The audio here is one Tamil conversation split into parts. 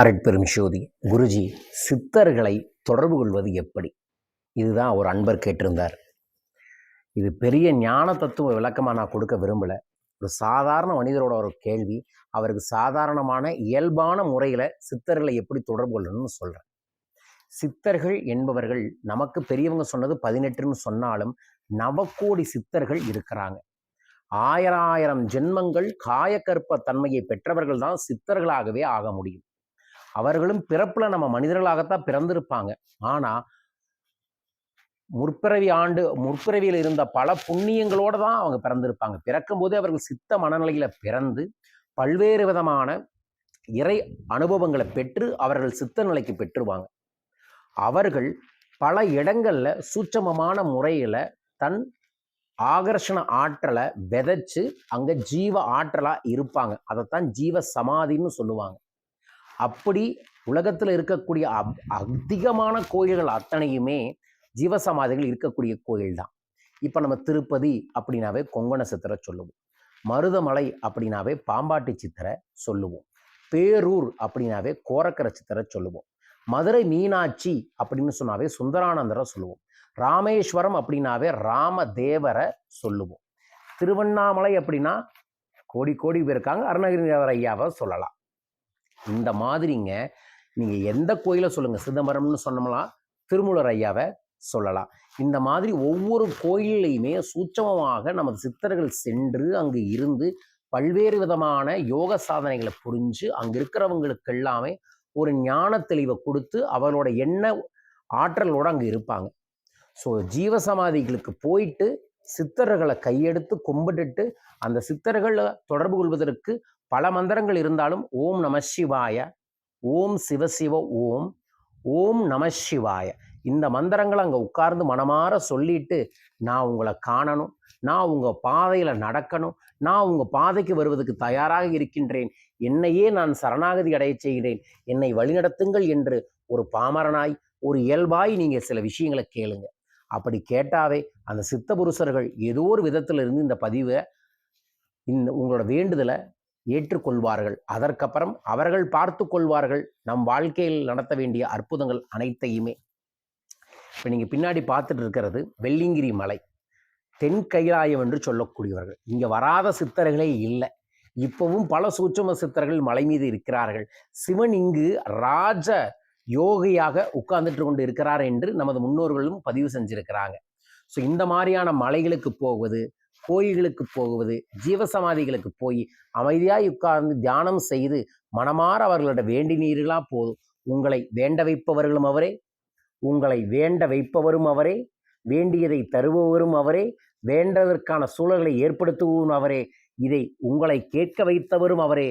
அரட்பெரும் ஜோதி குருஜி சித்தர்களை தொடர்பு கொள்வது எப்படி? இதுதான் ஒரு அன்பர் கேட்டிருந்தார். இது பெரிய ஞான தத்துவ விளக்கமாக நான் கொடுக்க விரும்பலை. ஒரு சாதாரண மனிதரோட ஒரு கேள்வி அவருக்கு சாதாரணமான இயல்பான முறையில் சித்தர்களை எப்படி தொடர்பு கொள்ளணும்னு சொல்கிறேன் சித்தர்கள் என்பவர்கள் நமக்கு பெரியவங்க சொன்னது பதினெட்டுன்னு சொன்னாலும் நவக்கோடி சித்தர்கள் இருக்கிறாங்க. ஆயிரம் ஆயிரம் ஜென்மங்கள் காயக்கற்ப தன்மையை பெற்றவர்கள் தான் சித்தர்களாகவே ஆக முடியும். அவர்களும் பிறப்புல நம்ம மனிதர்களாகத்தான் பிறந்திருப்பாங்க. ஆனா முற்பிறவி ஆண்டு முற்பிறவியில் இருந்த பல புண்ணியங்களோட தான் அவங்க பிறந்திருப்பாங்க. பிறக்கும் போதே அவர்கள் சித்த மனநிலையில பிறந்து பல்வேறு விதமான இறை அனுபவங்களை பெற்று அவர்கள் சித்த நிலைக்கு பெற்றுவாங்க. அவர்கள் பல இடங்கள்ல சூட்சமமான முறையில தன் ஆகர்ஷண ஆற்றலை விதைச்சு அங்க ஜீவ ஆற்றலா இருப்பாங்க. அதைத்தான் ஜீவ சமாதின்னு சொல்லுவாங்க. அப்படி உலகத்தில் இருக்கக்கூடிய அப்- அதிகமான கோயில்கள் அத்தனையுமே ஜீவசமாதிகள் இருக்கக்கூடிய கோயில் தான் இப்போ நம்ம திருப்பதி அப்படின்னாவே கொங்கண சித்திரை சொல்லுவோம். மருதமலை அப்படின்னாவே பாம்பாட்டி சித்திரை சொல்லுவோம். பேரூர் அப்படின்னாவே கோரக்கரை சித்திரை சொல்லுவோம். மதுரை மீனாட்சி அப்படின்னு சொன்னாவே சுந்தரானந்தரை சொல்லுவோம். ராமேஸ்வரம் அப்படின்னாவே ராமதேவரை சொல்லுவோம். திருவண்ணாமலை அப்படின்னா கோடி கோடி பேர் இருக்காங்க. அருணகிரிநாதர் ஐயாவை சொல்லலாம். இந்த மாதிரிங்க நீங்கள் எந்த கோயிலை சொல்லுங்கள் சிதம்பரம்னு சொன்னோம்னா திருமூலர் ஐயாவை சொல்லலாம். இந்த மாதிரி ஒவ்வொரு கோயிலையுமே சூட்சமமாக நமது சித்தர்கள் சென்று அங்கு இருந்து பல்வேறு விதமான யோக சாதனைகளை புரிஞ்சு அங்கே இருக்கிறவங்களுக்கு எல்லாமே ஒரு ஞான தெளிவை கொடுத்து அவரோட எண்ண ஆற்றலோடு அங்கே இருப்பாங்க. ஸோ ஜீவசமாதிகளுக்கு போயிட்டு சித்தர்களை கையெடுத்து கும்பிட்டுட்டு அந்த சித்தர்களை தொடர்பு கொள்வதற்கு பல மந்திரங்கள் இருந்தாலும் ஓம் நம சிவாய ஓம் சிவசிவ ஓம் ஓம் நம சிவாய. இந்த மந்திரங்களை அங்கே உட்கார்ந்து மனமாற சொல்லிட்டு நான் உங்களை காணணும் நான் உங்கள் பாதையில் நடக்கணும் நான் உங்கள் பாதைக்கு வருவதற்கு தயாராக இருக்கின்றேன். என்னையே நான் சரணாகதி அடையச் செய்கிறேன். என்னை வழிநடத்துங்கள் என்று ஒரு பாமரனாய் ஒரு இயல்பாய் நீங்கள் சில விஷயங்களை கேளுங்க. அப்படி கேட்டாவே அந்த சித்த புருஷர்கள் ஏதோ ஒரு விதத்திலிருந்து இந்த பதிவை இந்த உங்களோட வேண்டுதலை ஏற்றுக்கொள்வார்கள். அதற்கப்புறம் அவர்கள் பார்த்து கொள்வார்கள். நம் வாழ்க்கையில் நடத்த வேண்டிய அற்புதங்கள் அனைத்தையுமே. இப்போ நீங்கள் பின்னாடி பார்த்துட்டு இருக்கிறது வெள்ளிங்கிரி மலை. தென் கைலாயம் என்று சொல்லக்கூடியவர்கள். இங்கே வராத சித்தர்களே இல்லை. இப்பவும் பல சூட்சம சித்தர்கள் மலை மீது இருக்கிறார்கள். சிவன் இங்கு ராஜ யோகியாக உட்கார்ந்துட்டு கொண்டு இருக்கிறார் என்று நமது முன்னோர்களும் பதிவு செஞ்சிருக்கிறாங்க. ஸோ இந்த மாதிரியான மலைகளுக்கு போவது கோயில்களுக்கு போவது ஜீவசமாதிகளுக்கு போய் அமைதியாய் உட்கார்ந்து தியானம் செய்து மனமாற அவர்களிட வேண்டினீர்களா போதும். உங்களை வேண்ட வைப்பவர்களும் அவரே உங்களை வேண்ட வைப்பவரும் அவரே வேண்டியதை தருபவரும் அவரே வேண்டதற்கான சூழல்களை ஏற்படுத்துவதும் அவரே இதை உங்களை கேட்க வைத்தவரும் அவரே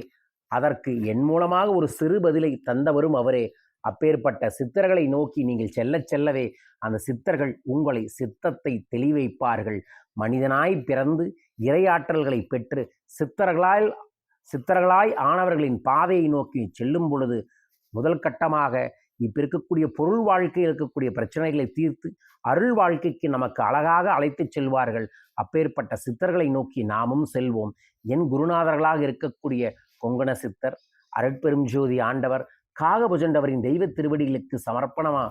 அதற்கு என் மூலமாக ஒரு சிறு பதிலை தந்தவரும் அவரே அப்பேற்பட்ட சித்தர்களை நோக்கி நீங்கள் செல்லச் செல்லவே அந்த சித்தர்கள் உங்களை சித்தத்தை தெளிவைப்பார்கள். மனிதனாய் பிறந்து இரையாற்றல்களை பெற்று சித்தர்களால் சித்தர்களாய் ஆனவர்களின் பாதையை நோக்கி செல்லும் பொழுது முதல் கட்டமாக இப்ப இருக்கக்கூடிய பொருள் வாழ்க்கையில் இருக்கக்கூடிய பிரச்சனைகளை தீர்த்து அருள் வாழ்க்கைக்கு நமக்கு அழகாக அழைத்துச் செல்வார்கள். அப்பேற்பட்ட சித்தர்களை நோக்கி நாமும் செல்வோம். என் குருநாதர்களாக இருக்கக்கூடிய கொங்கண சித்தர் அருட்பெரும் ஜோதி ஆண்டவர் காகபுஜண்டவரின் தெய்வ திருவடிகளுக்கு சமர்ப்பணமா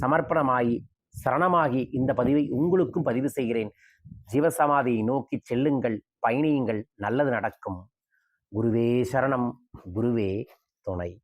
சமர்ப்பணமாகி சரணமாகி இந்த பதிவை உங்களுக்கும் பதிவு செய்கிறேன். ஜீவசமாதியை நோக்கி செல்லுங்கள் பயணியுங்கள் நல்லது நடக்கும். குருவே சரணம் குருவே துணை.